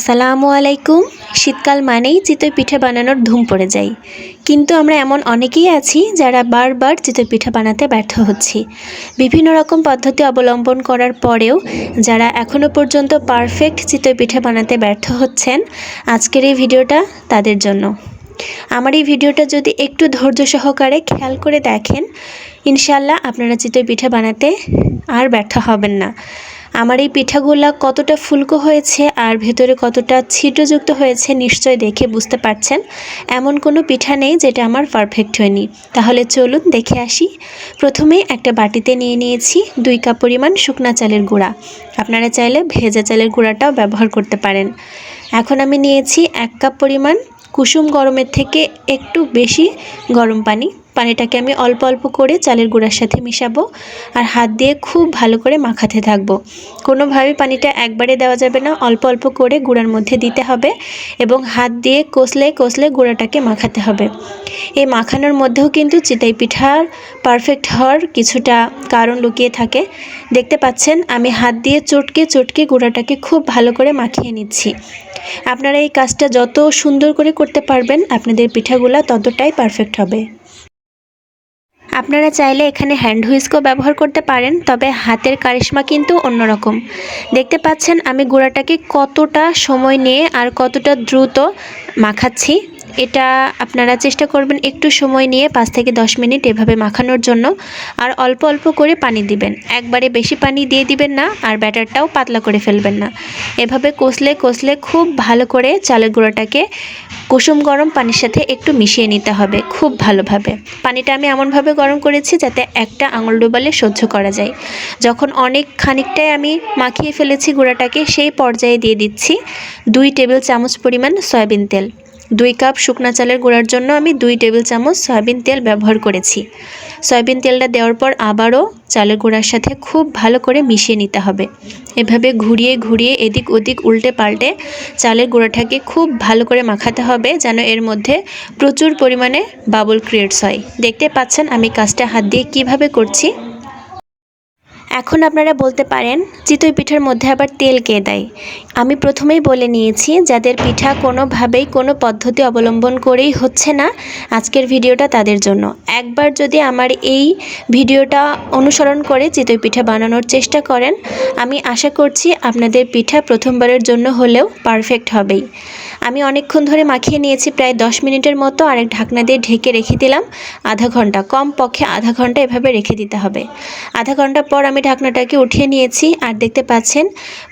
আসসালামু আলাইকুম। শীতকাল মানেই চিতই পিঠা বানানোর ধুম পড়ে যায় কিন্তু আমরা এমন অনেকেই আছি যারা বারবার চিতই পিঠা বানাতে ব্যর্থ হচ্ছি। বিভিন্ন রকম পদ্ধতি অবলম্বন করার পরেও যারা এখনও পর্যন্ত পারফেক্ট চিতই পিঠা বানাতে ব্যর্থ হচ্ছেন, আজকের এই ভিডিওটা তাদের জন্য। আমার এই ভিডিওটা যদি একটু ধৈর্য সহকারে খেয়াল করে দেখেন ইনশাল্লাহ আপনারা চিতই পিঠা বানাতে আর ব্যর্থ হবেন না। আমার এই পিঠাগুলা কতটা ফুলকো হয়েছে আর ভেতরে কতটা ছিদ্রযুক্ত হয়েছে নিশ্চয় দেখে বুঝতে পারছেন। এমন কোনো পিঠা নেই যেটা আমার পারফেক্ট হয়নি। তাহলে চলুন দেখে আসি। প্রথমে একটা বাটিতে নিয়ে নিয়েছি দুই কাপ পরিমাণ শুকনা চালের গুঁড়া। আপনারা চাইলে ভেজা চালের গুঁড়াটাও ব্যবহার করতে পারেন। এখন আমি নিয়েছি এক কাপ পরিমাণ কুসুম গরমের থেকে একটু বেশি গরম পানি। পানিটাকে আমি অল্প অল্প করে চালের গুঁড়ার সাথে মিশাবো আর হাত দিয়ে খুব ভালো করে মাখাতে থাকব। কোনোভাবে পানিটা একবারে দেওয়া যাবে না, অল্প অল্প করে গুঁড়ার মধ্যে দিতে হবে এবং হাত দিয়ে কষলে কষলে গুঁড়াটাকে মাখাতে হবে। এই মাখানোর মধ্যেও কিন্তু চিতাই পিঠার পারফেক্ট হওয়ার কিছুটা কারণ লুকিয়ে থাকে। দেখতে পাচ্ছেন, আমি হাত দিয়ে চটকে চটকে গুঁড়াটাকে খুব ভালো করে মাখিয়ে নিচ্ছি। আপনারা এই কাজটা যত সুন্দর করে করতে পারবেন, আপনাদের পিঠাগুলা ততটাই পারফেক্ট হবে। আপনারা চাইলে এখানে হ্যান্ড হুইস্কও ব্যবহার করতে পারেন, তবে হাতের কারিশমা কিন্তু অন্যরকম। দেখতে পাচ্ছেন আমি গোড়াটাকে কতটা সময় নিয়ে আর কতটা দ্রুত মাখাচ্ছি। এটা আপনারা চেষ্টা করবেন একটু সময় নিয়ে পাঁচ থেকে দশ মিনিট এভাবে মাখানোর জন্য। আর অল্প অল্প করে পানি দিবেন। একবারে বেশি পানি দিয়ে দিবেন না, আর ব্যাটারটাও পাতলা করে ফেলবেন না। এভাবে কষলে কষলে খুব ভালো করে চালের গুঁড়োটাকে কুসুম গরম পানির সাথে একটু মিশিয়ে নিতে হবে, খুব ভালোভাবে। পানিটা আমি এমনভাবে গরম করেছি যাতে একটা আঙুল ডুবালে সহ্য করা যায়। যখন অনেক খানিকটাই আমি মাখিয়ে ফেলেছি গুঁড়াটাকে, সেই পর্যায়ে দিয়ে দিচ্ছি দুই টেবিল চামচ পরিমাণ সয়াবিন তেল। দুই কাপ শুকনা চালের গুঁড়ার জন্য আমি দুই টেবিল চামচ সয়াবিন তেল ব্যবহার করেছি। সয়াবিন তেলটা দেওয়ার পর আবারও চালের গুঁড়ার সাথে খুব ভালো করে মিশিয়ে নিতে হবে। এভাবে ঘুরিয়ে ঘুরিয়ে এদিক ওদিক উল্টে পাল্টে চালের গুঁড়াটাকে খুব ভালো করে মাখাতে হবে যেন এর মধ্যে প্রচুর পরিমাণে বাবল ক্রিয়েটস হয়। দেখতে পাচ্ছেন আমি কাজটা হাত দিয়ে কীভাবে করছি? এখন আপনারা বলতে পারেন, চিতই পিঠার মধ্যে আবার তেল কে দেয়? আমি প্রথমেই বলে নিয়েছি, যাদের পিঠা কোনোভাবেই কোনো পদ্ধতি অবলম্বন করেই হচ্ছে না, আজকের ভিডিওটা তাদের জন্য। একবার যদি আমার এই ভিডিওটা অনুসরণ করে চিতই পিঠা বানানোর চেষ্টা করেন, আমি আশা করছি আপনাদের পিঠা প্রথমবারের জন্য হলেও পারফেক্ট হবেই। আমি অনেকক্ষণ ধরে মাখিয়ে নিয়েছি, প্রায় দশ মিনিটের মতো আরেক ঢাকনা দিয়ে ঢেকে রেখে দিলাম। আধা ঘণ্টা কম পক্ষে আধা ঘণ্টা এভাবে রেখে দিতে হবে। আধা ঘণ্টা পর আমি ঢাকনাটাকে উঠিয়ে নিয়েছি আর দেখতে পাচ্ছেন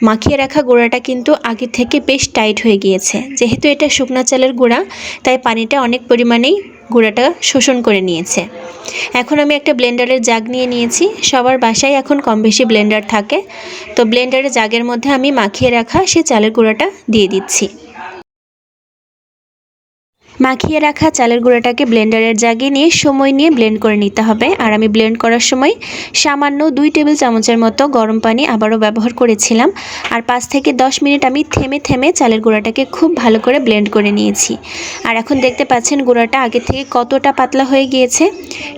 মাখিয়ে রাখা গুঁড়াটা কিন্তু আগে থেকে বেশ টাইট হয়ে গিয়েছে। যেহেতু এটা শুকনা চালের গুঁড়া, তাই পানিটা অনেক পরিমাণেই গুঁড়াটা শোষণ করে নিয়েছে। এখন আমি একটা ব্লেন্ডারের জাগ নিয়ে নিয়েছি। সবার বাসায় এখন কম বেশি ব্লেন্ডার থাকে। তো ব্লেন্ডারের জাগের মধ্যে আমি মাখিয়ে রাখা সেই চালের গুঁড়াটা দিয়ে দিচ্ছি। মাখিয়ে রাখা চালের গুঁড়োটাকে ব্লেন্ডারের জাগে নিয়ে সময় নিয়ে ব্লেন্ড করে নিতে হবে। আর আমি ব্লেন্ড করার সময় সামান্য দুই টেবিল চামচের মতো গরম পানি আবারও ব্যবহার করেছিলাম। আর পাঁচ থেকে দশ মিনিট আমি থেমে থেমে চালের গুঁড়াটাকে খুব ভালো করে ব্লেন্ড করে নিয়েছি। আর এখন দেখতে পাচ্ছেন গুঁড়াটা আগে থেকে কতটা পাতলা হয়ে গিয়েছে।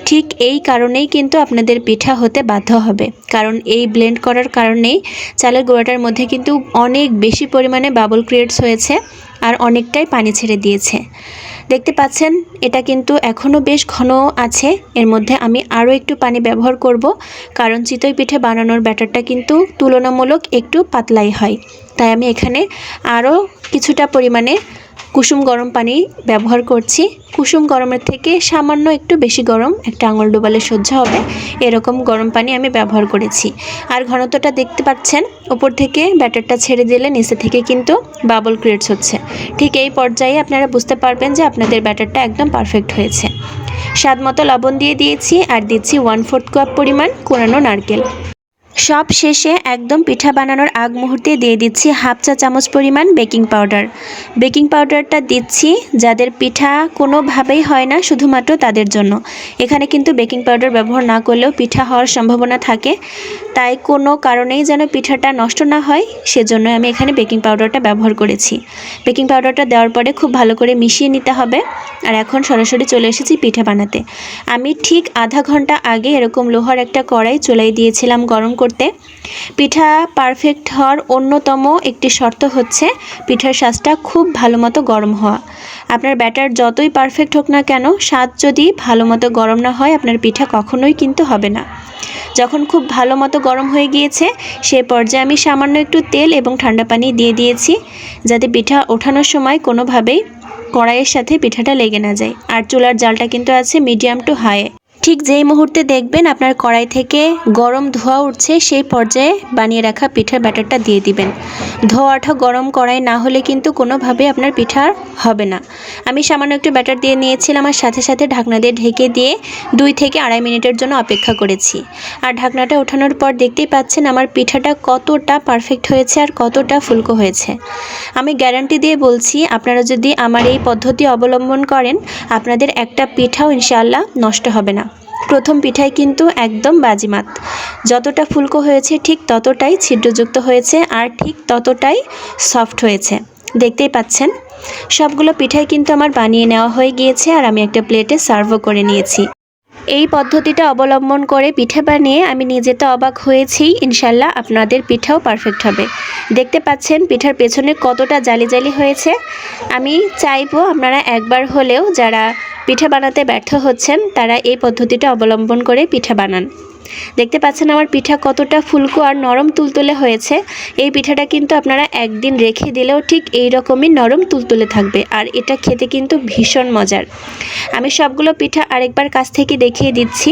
ঠিক এই কারণেই কিন্তু আপনাদের পিঠা হতে বাধ্য হবে। কারণ এই ব্লেন্ড করার কারণেই চালের গুঁড়াটার মধ্যে কিন্তু অনেক বেশি পরিমাণে বাবল ক্রিয়েটস হয়েছে। আর অনেকটাই পানি ছেড়ে দিয়েছে। দেখতে পাচ্ছেন, এটা কিন্তু এখনও বেশ ঘন আছে। এর মধ্যে আমি আরও একটু পানি ব্যবহার করব, কারণ চিতই পিঠে বানানোর ব্যাটারটা কিন্তু তুলনামূলক একটু পাতলাই হয়। তাই আমি এখানে আরও কিছুটা পরিমাণে কুসুম গরম পানি ব্যবহার করছি। কুসুম গরমের থেকে সামান্য একটু বেশি গরম একটা আঙুল ডুবালে সহ্য হবে। এরকম গরম পানি আমি ব্যবহার করেছি। আর ঘনত্বটা দেখতে পাচ্ছেন উপর থেকে ব্যাটারটা ছেড়ে দিলে নিচে থেকে কিন্তু বাবল ক্রিয়েটস হচ্ছে। ঠিক এই পর্যায়ে আপনারা বুঝতে পারবেন যে আপনাদের ব্যাটারটা একদম পারফেক্ট হয়েছে। স্বাদ মতো লবণ দিয়ে দিয়েছি আর দিচ্ছি ওয়ান ফোর্থ কাপ পরিমাণ কোরানো নারকেল। সব শেষে একদম পিঠা বানানোর আগ মুহূর্তে দিয়ে দিচ্ছি হাফ চা চামচ পরিমাণ বেকিং পাউডার। বেকিং পাউডারটা দিচ্ছি যাদের পিঠা কোনোভাবেই হয় না, শুধুমাত্র তাদের জন্য। এখানে কিন্তু বেকিং পাউডার ব্যবহার না করলেও পিঠা হওয়ার সম্ভাবনা থাকে। তাই কোনো কারণেই যেন পিঠাটা নষ্ট না হয়, সেজন্য আমি এখানে বেকিং পাউডারটা ব্যবহার করেছি। বেকিং পাউডারটা দেওয়ার পরে খুব ভালো করে মিশিয়ে নিতে হবে। আর এখন সরাসরি চলে এসেছি পিঠা বানাতে। আমি ঠিক আধা ঘণ্টা আগে এরকম লোহার একটা কড়াই চুলাই দিয়েছিলাম গরম করতে। পিঠা পারফেক্ট হওয়ার অন্যতম একটি শর্ত হচ্ছে পিঠার স্বাদটা খুব ভালো মতো গরম হওয়া। আপনার ব্যাটার যতই পারফেক্ট হোক না কেন, স্বাদ যদি ভালো মতো গরম না হয়, আপনার পিঠা কখনোই কিন্তু হবে না। যখন খুব ভালো মতো গরম হয়ে গিয়েছে, সে পর্যায়ে আমি সামান্য একটু তেল এবং ঠান্ডা পানি দিয়ে দিয়েছি, যাতে পিঠা ওঠানোর সময় কোনোভাবেই কড়াইয়ের সাথে পিঠাটা লেগে না যায়। আর চুলার জালটা কিন্তু আছে মিডিয়াম টু হাই ঠিক যেই মুহূর্তে দেখবেন আপনার কড়াই থেকে গরম ধোয়া উঠছে, সেই পর্যায়ে বানিয়ে রাখা পিঠার ব্যাটারটা দিয়ে দিবেন। ধোয়াটা গরম কড়াই না হলে কিন্তু কোনোভাবে আপনার পিঠা হবে না। আমি সামান্য একটু ব্যাটার দিয়ে নিয়েছিলাম আর সাথে সাথে ঢাকনা দিয়ে ঢেকে দিয়ে দুই থেকে আড়াই মিনিটের জন্য অপেক্ষা করেছি। আর ঢাকনাটা ওঠানোর পর দেখতেই পাচ্ছেন আমার পিঠাটা কতটা পারফেক্ট হয়েছে আর কতটা ফুলকো হয়েছে। আমি গ্যারান্টি দিয়ে বলছি, আপনারা যদি আমার এই পদ্ধতি অবলম্বন করেন, আপনাদের একটা পিঠাও ইনশাআল্লাহ নষ্ট হবে না। প্রথম পিঠায় কিন্তু একদম বাজিমাত। যতটা ফুলকো হয়েছে ঠিক ততটাই ছিদ্রযুক্ত হয়েছে আর ঠিক ততটাই সফট হয়েছে। দেখতেই পাচ্ছেন? সবগুলো পিঠাই কিন্তু আমার বানিয়ে নেওয়া হয়ে গিয়েছে আর আমি একটা প্লেটে সার্ভও করে নিয়েছি। এই পদ্ধতিটা অবলম্বন করে পিঠা বানিয়ে আমি নিজে তো অবাক হয়েছি। ইনশাল্লাহ আপনাদের পিঠাও পারফেক্ট হবে। দেখতে পাচ্ছেন পিঠার পেছনে কতটা জালি জালি হয়েছে। আমি চাইব আপনারা একবার হলেও যারা পিঠা বানাতে ব্যর্থ হচ্ছেন, তারা এই পদ্ধতিটা অবলম্বন করে পিঠা বানান। দেখতে পাচ্ছেন আমার পিঠা কতটা ফুলকো আর নরম তুলতুলে হয়েছে। এই পিঠাটা কিন্তু আপনারা একদিন রেখে দিলেও ঠিক এই রকমই নরম তুলতুলে থাকবে আর এটা খেতে কিন্তু ভীষণ মজার। আমি সবগুলো পিঠা আরেকবার কাছ থেকে দেখিয়ে দিচ্ছি।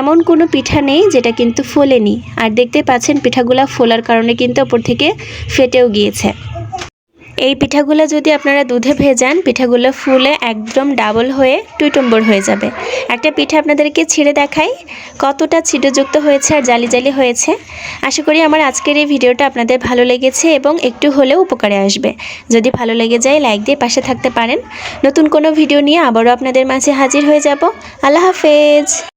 এমন কোনো পিঠা নেই যেটা কিন্তু ফোলেনি। আর দেখতে পাচ্ছেন পিঠাগুলা ফোলার কারণে কিন্তু ওপর থেকে ফেটেও গিয়েছে। এই পিঠাগুলো যদি আপনারা দুধে ভেজান, পিঠাগুলো ফুলে একদম ডাবল হয়ে টুইটম্বর হয়ে যাবে। একটা পিঠা আপনাদেরকে ছিঁড়ে দেখাই, কতটা ছিদ্রযুক্ত হয়েছে আর জালি জালি হয়েছে। আশা করি আমার আজকের এই ভিডিওটা আপনাদের ভালো লেগেছে এবং একটু হলেও উপকারে আসবে। যদি ভালো লেগে যায়, লাইক দিয়ে পাশে থাকতে পারেন। নতুন কোনো ভিডিও নিয়ে আবারও আপনাদের মাঝে হাজির হয়ে যাব। আল্লাহ হাফেজ!